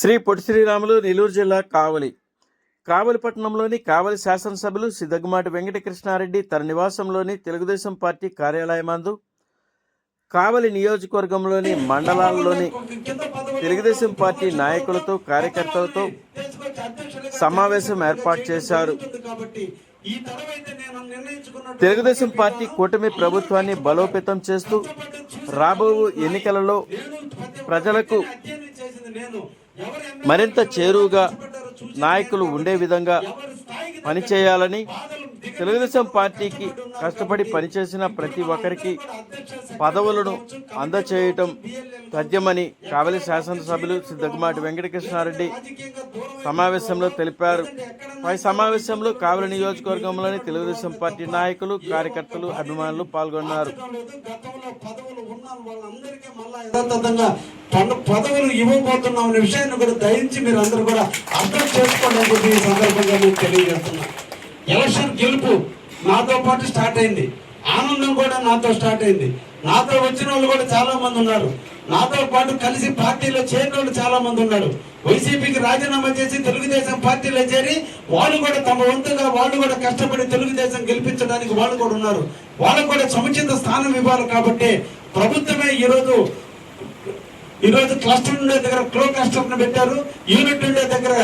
శ్రీ పొట్టి శ్రీరాములు నెల్లూరు జిల్లా కావలి. కావలి పట్టణంలోని కావలి శాసనసభ్యులు సిద్ధగుమాటి వెంకటకృష్ణారెడ్డి తన నివాసంలోని తెలుగుదేశం పార్టీ కార్యాలయమందు కావలి నియోజకవర్గంలోని మండలాల్లోని తెలుగుదేశం పార్టీ నాయకులతో కార్యకర్తలతో సమావేశం ఏర్పాటు చేశారు. తెలుగుదేశం పార్టీ కూటమి ప్రభుత్వాన్ని బలోపేతం చేస్తూ రాబో ఎన్నికలలో ప్రజలకు మరింత చేరువుగా నాయకులు ఉండే విధంగా పనిచేయాలని తెలుగుదేశం పార్టీకి కష్టపడి పనిచేసిన ప్రతి ఒక్కరికి పదవులను అందచేయటం తథ్యమని కావలి శాసనసభ్యులు శ్రీ దగ్గుమాటి వెంకటకృష్ణారెడ్డి సమావేశంలో తెలిపారు. పై సమావేశంలో కావలి నియోజకవర్గంలోని తెలుగుదేశం పార్టీ నాయకులు కార్యకర్తలు అభిమానులు పాల్గొన్నారు. పదవులు పన్ను పదవులు ఇవ్వబోతున్నాం అనే విషయాన్ని కూడా దయించి మీరు అందరూ కూడా అర్థం చేసుకోండి అని చెప్పి ఈ సందర్భంగా నేను తెలియజేస్తున్నాను ఎలక్షన్ గెలుపు నాతో పాటు స్టార్ట్ అయింది. ఆనందం కూడా నాతో స్టార్ట్ అయింది. నాతో వచ్చిన వాళ్ళు కూడా చాలా మంది ఉన్నారు. నాతో పాటు కలిసి పార్టీలో చేరిన వాళ్ళు చాలా మంది ఉన్నారు. వైసీపీకి రాజీనామా చేసి తెలుగుదేశం పార్టీలో చేరి వాళ్ళు కూడా తమ వంతుగా వాళ్ళు కూడా కష్టపడి తెలుగుదేశం గెలిపించడానికి వాళ్ళు కూడా ఉన్నారు. వాళ్ళకు కూడా సముచిత స్థానం ఇవ్వాలి కాబట్టి ప్రభుత్వమే ఈరోజు ఈరోజు క్లస్టర్ ఉండే దగ్గర క్లో క్లస్టర్ పెట్టారు. యూనిట్ ఉండే దగ్గర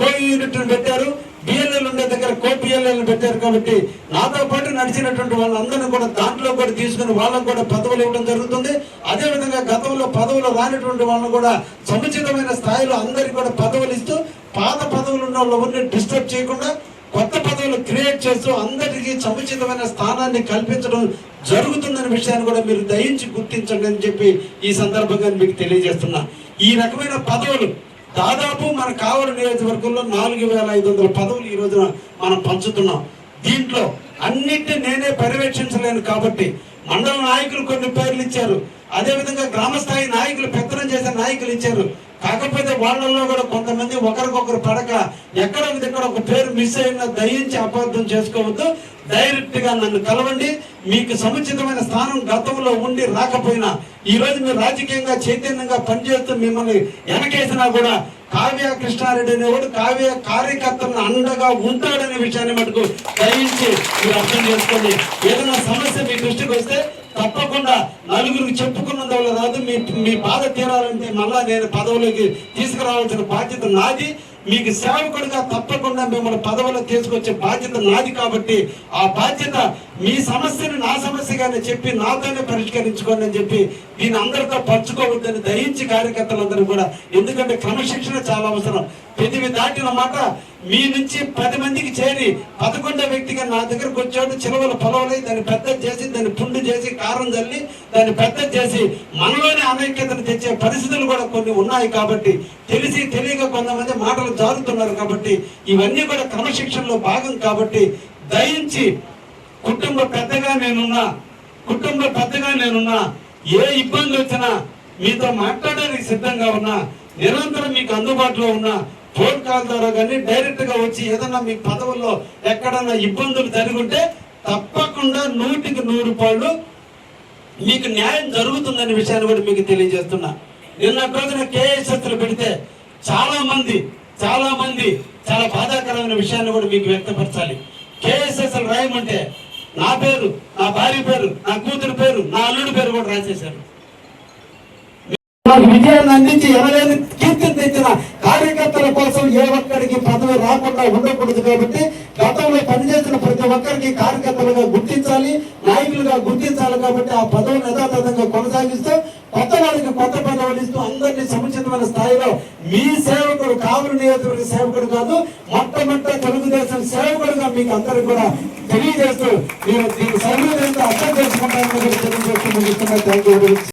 కో యూనిట్ పెట్టారు. బిఎల్ఎల్ ఉండే దగ్గర కో బిఎల్ఎల్ పెట్టారు కాబట్టి నాతో పాటు నడిచినటువంటి వాళ్ళందరినీ కూడా దాంట్లో కూడా తీసుకుని వాళ్ళకు కూడా పదవులు ఇవ్వడం జరుగుతుంది. అదే విధంగా గతంలో పదవులు రానిటువంటి వాళ్ళని కూడా సముచితమైన స్థాయిలో అందరికి కూడా పదవులు ఇస్తూ పాత పదవులు ఉన్న వాళ్ళు ఎవరిని డిస్టర్బ్ చేయకుండా కొత్త పదవులు చేస్తూ అందరికీ సముచితమైన స్థానాన్ని కల్పించడం జరుగుతుందనే విషయాన్ని కూడా మీరు దయించి గుర్తించండి అని చెప్పి ఈ సందర్భంగా మీకు తెలియజేస్తున్నా. ఈ రకమైన పదవులు దాదాపు మన కావలి నియోజకవర్గంలో నాలుగు వేల ఐదు వందల పదవులు ఈ రోజున మనం పంచుతున్నాం. దీంట్లో అన్నిటిని నేనే పర్యవేక్షించలేను కాబట్టి మండల నాయకులు కొన్ని పేర్లు ఇచ్చారు. అదేవిధంగా గ్రామ స్థాయి నాయకులు పెత్తనం చేసే నాయకులు ఇచ్చారు. కాకపోతే వాళ్ళల్లో కూడా కొంతమంది ఒకరికొకరు పడక ఎక్కడ ఎక్కడ ఒక పేరు మిస్ అయినా దయించి అపార్థం చేసుకోవద్దు. డైరెక్ట్గా నన్ను కలవండి. మీకు సముచితమైన స్థానం గతంలో ఉండి రాకపోయినా ఈ రోజు మీరు రాజకీయంగా చైతన్యంగా పనిచేస్తూ మిమ్మల్ని వెనకేసినా కూడా కావ్య కృష్ణారెడ్డి అనేవాడు కావ్య కార్యకర్తలను అండగా ఉంటాడనే విషయాన్ని మటుకు దయించి మీరు అర్థం చేసుకోండి. ఏదైనా సమస్య మీ దృష్టికి వస్తే తప్పకుండా నలుగురు చెప్పుకున్నంత వల్ల రాదు. మీ మీ బాధ తీరాలంటే మళ్ళా నేను పదవులోకి తీసుకురావాల్సిన బాధ్యత నాది. మీకు సేవకుడిగా తప్పకుండా మిమ్మల్ని పదవులు తీసుకొచ్చే బాధ్యత నాది కాబట్టి ఆ బాధ్యత మీ సమస్యను నా సమస్యగానే చెప్పి నాతోనే పరిష్కరించుకోండి అని చెప్పి దీని అందరితో పంచుకోవద్దని దయించి కార్యకర్తలందరూ కూడా. ఎందుకంటే క్రమశిక్షణ చాలా అవసరం. పెద్దవి దాటిన మాట మీ నుంచి పది మందికి చేరి పదకొండో వ్యక్తిగా నా దగ్గరకు వచ్చాడు చిలవలు పొలవలై దాన్ని పెద్ద చేసి దాన్ని పుండు చేసి కారం చల్లి దాన్ని పెద్ద చేసి మనలోనే అనైక్యతను తెచ్చే పరిస్థితులు కూడా కొన్ని ఉన్నాయి కాబట్టి తెలిసి తెలియక కొంతమంది మాటలు జారుతున్నారు కాబట్టి ఇవన్నీ కూడా క్రమశిక్షణలో భాగం కాబట్టి దయించి కుటుంబ పెద్దగా నేనున్నా కుటుంబ పెద్దగా నేనున్నా ఏ ఇబ్బంది వచ్చినా మీతో మాట్లాడడానికి సిద్ధంగా ఉన్నా నిరంతరం మీకు అందుబాటులో ఉన్నా ఫోన్ కాల్ ద్వారా కానీ డైరెక్ట్గా వచ్చి ఏదన్నా మీ పదవుల్లో ఎక్కడన్నా ఇబ్బందులు జరిగి ఉంటే తప్పకుండా నూటికి నూరు రూపాయలు మీకు న్యాయం జరుగుతుందనే విషయాన్ని కూడా మీకు తెలియజేస్తున్నా. నిన్న రోజున కేఎస్ఎస్లు పెడితే చాలా మంది చాలా మంది చాలా బాధాకరమైన విషయాన్ని కూడా మీకు వ్యక్తపరచాలి. కేఎస్ఎస్ రాయమంటే నా పేరు నా భార్య పేరు నా కూతురు పేరు నా అల్లుడి పేరు కూడా రాసేశారు. విజయాన్ని అందించి ఎవరైనా కీర్తి తెచ్చిన కార్యకర్తల కోసం ఏ ఒక్కరికి పదవి రాకుండా ఉండకూడదు కాబట్టి గతంలో పనిచేసిన ప్రతి ఒక్కరికి కార్యకర్తలుగా గుర్తించాలి నాయకులుగా గుర్తించాలి కాబట్టి ఆ పదవులు యథాతథంగా కొనసాగిస్తూ కొత్త వాళ్ళకి కొత్త పదవులు ఇస్తూ అందరినీ సముచితమైన స్థాయిలో మీ నేను కావలి నియోజకవర్గ సేవకుడు కాదు మొట్టమొదట తెలుగుదేశం సేవకుడుగా మీకు అందరికి కూడా తెలియజేస్తూ నేను దీన్ని సౌకర్యంతో అర్థం చేసుకుంటాను తెలియజేస్తూ